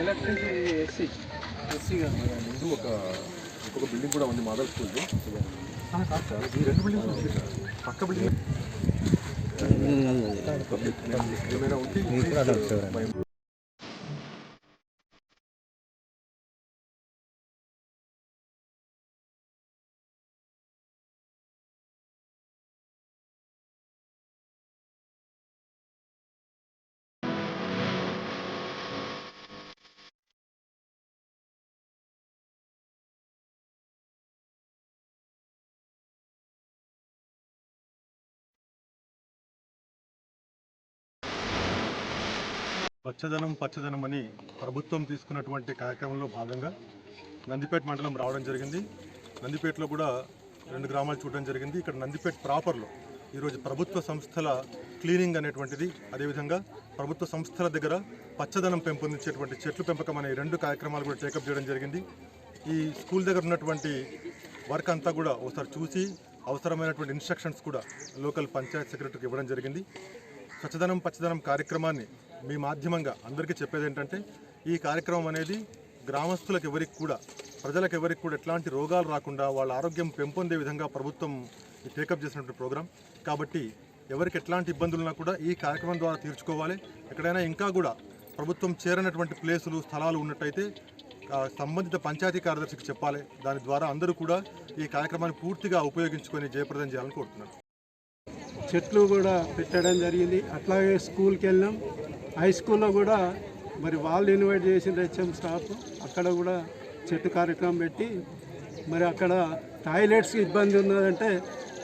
Electricity SC SC ఇది ఒక ఇంకొక బిల్డింగ్ కూడా ఉంది మదర్ స్కూల్ రెండు ఉంది పక్క బిల్డింగ్ ఏమైనా ఉంటే పచ్చదనం పచ్చదనం అని ప్రభుత్వం తీసుకున్నటువంటి కార్యక్రమంలో భాగంగా నందిపేట మండలం రావడం జరిగింది. నందిపేటలో కూడా రెండు గ్రామాలు చూడడం జరిగింది. ఇక్కడ నందిపేట ప్రాపర్లో ఈరోజు ప్రభుత్వ సంస్థల క్లీనింగ్ అనేటువంటిది అదేవిధంగా ప్రభుత్వ సంస్థల దగ్గర పచ్చదనం పెంపొందించేటువంటి చెట్లు పెంపకం అనే రెండు కార్యక్రమాలు కూడా టేకప్ చేయడం జరిగింది. ఈ స్కూల్ దగ్గర ఉన్నటువంటి వర్క్ అంతా కూడా ఒకసారి చూసి అవసరమైనటువంటి ఇన్స్ట్రక్షన్స్ కూడా లోకల్ పంచాయత్ సెక్రటరీకి ఇవ్వడం జరిగింది. స్వచ్ఛదనం పచ్చదనం కార్యక్రమాన్ని మీ మాధ్యమంగా అందరికీ చెప్పేది ఏంటంటే ఈ కార్యక్రమం అనేది గ్రామస్తులకు ఎవరికి కూడా ప్రజలకు ఎవరికి కూడా ఎట్లాంటి రోగాలు రాకుండా వాళ్ళ ఆరోగ్యం పెంపొందే విధంగా ప్రభుత్వం టేకప్ చేసినటువంటి ప్రోగ్రాం. కాబట్టి ఎవరికి ఎట్లాంటి ఇబ్బందులు ఉన్నా కూడా ఈ కార్యక్రమం ద్వారా తీర్చుకోవాలి. ఎక్కడైనా ఇంకా కూడా ప్రభుత్వం చేరనటువంటి ప్లేసులు స్థలాలు ఉన్నట్టయితే సంబంధిత పంచాయతీ కార్యదర్శికి చెప్పాలి. దాని ద్వారా అందరూ కూడా ఈ కార్యక్రమాన్ని పూర్తిగా ఉపయోగించుకొని జయప్రదం చేయాలని కోరుతున్నాను. చెట్లు కూడా పెట్టడం జరిగింది. అట్లాగే స్కూల్కి వెళ్ళినాం హై స్కూల్లో కూడా మరి వాళ్ళు ఇన్వైట్ చేసిన హెచ్ఎం స్టాఫ్ అక్కడ కూడా చెట్టు కార్యక్రమం పెట్టి మరి అక్కడ టాయిలెట్స్కి ఇబ్బంది ఉన్నదంటే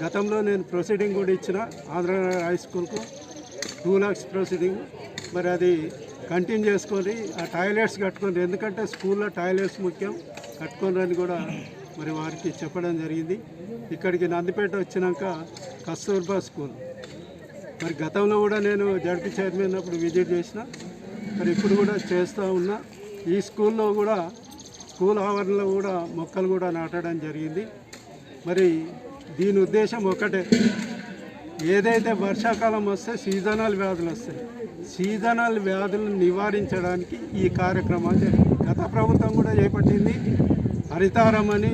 గతంలో నేను ప్రొసీడింగ్ కూడా ఇచ్చిన ఆంధ్రనగర్ హై స్కూల్కు టూ లాక్స్ ప్రొసీడింగ్ మరి అది కంటిన్యూ చేసుకొని ఆ టాయిలెట్స్ కట్టుకొని ఎందుకంటే స్కూల్లో టాయిలెట్స్ ముఖ్యం. కట్టుకొని కూడా మరి వారికి చెప్పడం జరిగింది. ఇక్కడికి నందిపేట వచ్చినాక కస్తూర్బా స్కూల్ మరి గతంలో కూడా నేను జడ్పీ చైర్మన్ అప్పుడు విజిట్ చేసిన. మరి ఇప్పుడు కూడా చేస్తూ ఉన్నా. ఈ స్కూల్లో కూడా స్కూల్ ఆవరణలో కూడా మొక్కలు కూడా నాటడం జరిగింది. మరి దీని ఉద్దేశం ఒకటే. ఏదైతే వర్షాకాలం వస్తే సీజనల్ వ్యాధులు వస్తాయి. సీజనల్ వ్యాధులను నివారించడానికి ఈ కార్యక్రమాలు గత ప్రభుత్వం కూడా చేపట్టింది హరితారం అని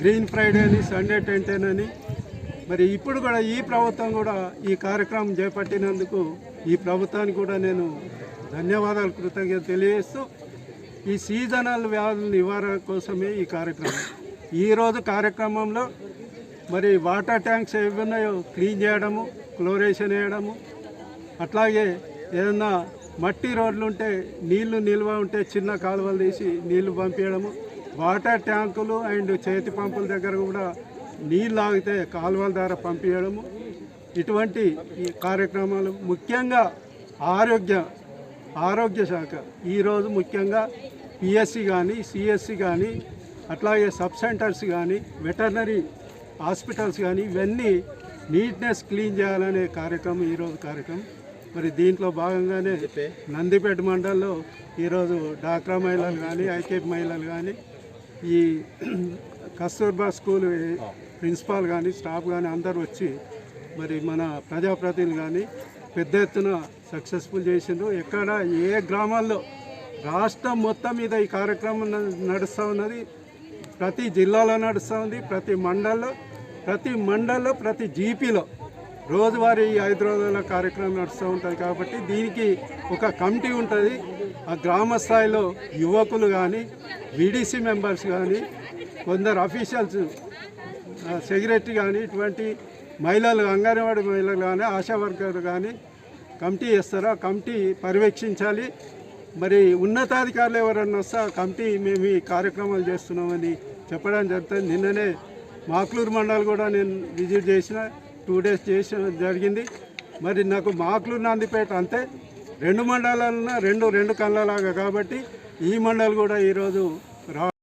గ్రీన్ ఫ్రైడే అని సండే టెంటెన్ అని మరి ఇప్పుడు కూడా ఈ ప్రభుత్వం కూడా ఈ కార్యక్రమం చేపట్టినందుకు ఈ ప్రభుత్వానికి కూడా నేను ధన్యవాదాలు కృతజ్ఞత తెలియజేస్తూ ఈ సీజనల్ వ్యాధుల నివారణ కోసమే ఈ కార్యక్రమం. ఈరోజు కార్యక్రమంలో మరి వాటర్ ట్యాంక్స్ ఏవి ఉన్నాయో క్లీన్ చేయడము క్లోరేషన్ వేయడము అట్లాగే ఏదన్నా మట్టి రోడ్లు ఉంటే నీళ్ళు నిల్వ ఉంటే చిన్న కాలువలు తీసి నీళ్ళు పంపించడము వాటర్ ట్యాంకులు అండ్ చేతి పంపుల దగ్గర కూడా నీళ్ళు ఆగితే కాలువల ద్వారా పంపించడము. ఇటువంటి ఈ కార్యక్రమాలు ముఖ్యంగా ఆరోగ్య ఆరోగ్య శాఖ. ఈరోజు ముఖ్యంగా పిఎస్సి కానీ సిఎస్సి కానీ అట్లాగే సబ్ సెంటర్స్ కానీ వెటర్నరీ హాస్పిటల్స్ కానీ ఇవన్నీ నీట్నెస్ క్లీన్ చేయాలనే కార్యక్రమం ఈరోజు కార్యక్రమం. మరి దీంట్లో భాగంగానే నందిపేట మండలంలో ఈరోజు డాక్రా మహిళలు కానీ ఐకేపీ మహిళలు కానీ ఈ కస్తూర్బా స్కూల్ ప్రిన్సిపాల్ కానీ స్టాఫ్ కానీ అందరూ వచ్చి మరి మన ప్రజాప్రతినిధులు కానీ పెద్ద ఎత్తున సక్సెస్ఫుల్ చేసిండ్రు. ఎక్కడ ఏ గ్రామాల్లో రాష్ట్రం మొత్తం మీద ఈ కార్యక్రమం నడుస్తూ ఉన్నది. ప్రతి జిల్లాలో నడుస్తూ ఉంది ప్రతి మండల్లో ప్రతి మండల్లో ప్రతి జీపీలో రోజువారీ ఈ ఐదు రోజుల కార్యక్రమం నడుస్తూ ఉంటుంది కాబట్టి దీనికి ఒక కమిటీ ఉంటుంది. ఆ గ్రామ స్థాయిలో యువకులు కానీ వీడీసీ మెంబర్స్ కానీ కొందరు అఫీషియల్స్ సెక్యూరిటీ కానీ ఇటువంటి మహిళలు అంగన్వాడీ మహిళలు కానీ ఆశా వర్కర్లు కానీ కమిటీ చేస్తారు? కమిటీ పర్యవేక్షించాలి. మరి ఉన్నతాధికారులు ఎవరన్నా వస్తే కమిటీ మేము ఈ కార్యక్రమాలు చేస్తున్నామని చెప్పడం జరుగుతుంది. నిన్ననే మాక్లూరు మండల్ కూడా నేను విజిట్ చేసిన టూ డేస్ చేసిన జరిగింది. మరి నాకు మాక్లూరు నందిపేట అంతే రెండు మండలాలన్నా రెండు రెండు కళ్ళలాగా కాబట్టి ఈ మండల్ కూడా ఈరోజు రా